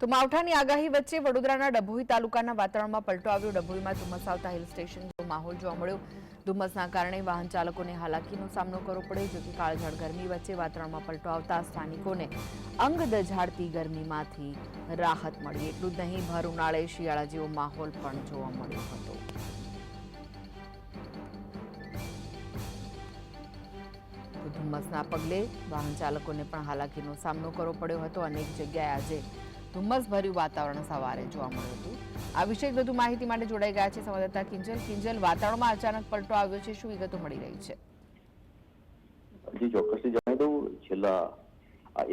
તો માવઠાની આગાહી વચ્ચે વડોદરાના ડભોઈ તાલુકાના વાતાવરણમાં પલટો આવ્યો. ડભોઈમાં ધુમ્મસ આવતા હિલ સ્ટેશન જેવો માહોલ જોવા મળ્યો. ધુમ્મસના કારણે વાહન ચાલકોને હાલાકીનો સામનો કરવો પડ્યો જોકે કાળઝાળ ગરમી વચ્ચે વાતાવરણમાં પલટો આવતા સ્થાનિકોને અંગ દઝાડતી ગરમીમાંથી રાહત મળી. એટલું જ નહીં ભર ઉનાળે શિયાળા જેવો માહોલ પણ જોવા મળ્યો હતો. ધુમ્મસના પગલે વાહન ચાલકોને પણ હાલાકીનો સામનો કરવો પડ્યો હતો. અનેક જગ્યાએ આજે ધુમ્મસભર્યું વાતાવરણ સવારે જોવા મળ્યું હતું. આ વિશે વધુ માહિતી માટે જોડાઈ ગયા છે સંવાદદાતા કિંજલ. કિંજલ, વાતાવરણમાં અચાનક પલટો આવ્યો છે. શું વિગતો મળી રહી છે? જી ચોક્કસથી જણાવી દઉં, છેલ્લા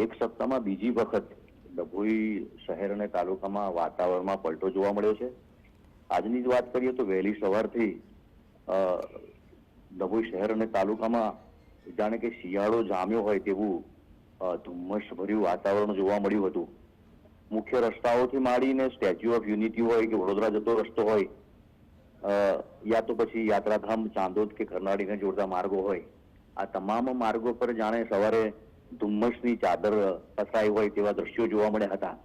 એક સપ્તાહમાં બીજી વખત ડભોઈ શહેર અને તાલુકામાં વાતાવરણમાં પલટો જોવા મળ્યો છે. આજની જ વાત કરીએ તો વહેલી સવારથી ડભોઈ શહેર અને તાલુકામાં જાણે કે શિયાળો જામ્યો હોય તેવું ધુમ્મસભર્યું વાતાવરણ જોવા મળ્યું હતું. મુખ્ય રસ્તાઓથી માંડીને સ્ટેચ્યુ ઓફ યુનિટી હોય કે વડોદરા જતો રસ્તો હોય યા તો પછી યાત્રાધામ, ચાંદોદ કે કરનાળીને જોડતા માર્ગો હોય. આ તમામ માર્ગો પર જાણે સવારે ધુમ્મસની ચાદર પસરાઈ હોય તેવા દ્રશ્યો જોવા મળ્યા હતા.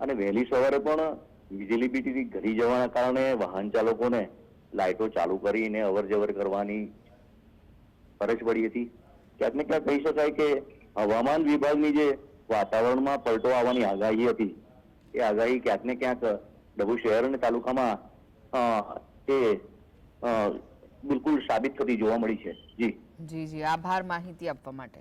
અને વહેલી સવારે પણ વીજળી બીટીથી ઘરી જવાના કારણે વાહન ચાલકોને લાઇટો ચાલુ કરીને અવર જવર કરવાની ફરજ પડી હતી. ક્યાંક ને ક્યાંક કહી શકાય કે હવામાન વિભાગની જે વાતાવરણમાં પલટો આવવાની આગાહી હતી. એ આગાહી ક્યાંક ને ક્યાંક ડભુ શહેર અને તાલુકામાં એ બિલકુલ સાબિત થતી જોવા મળી છે. જી. જી જી. આભાર માહિતી આપવા માટે.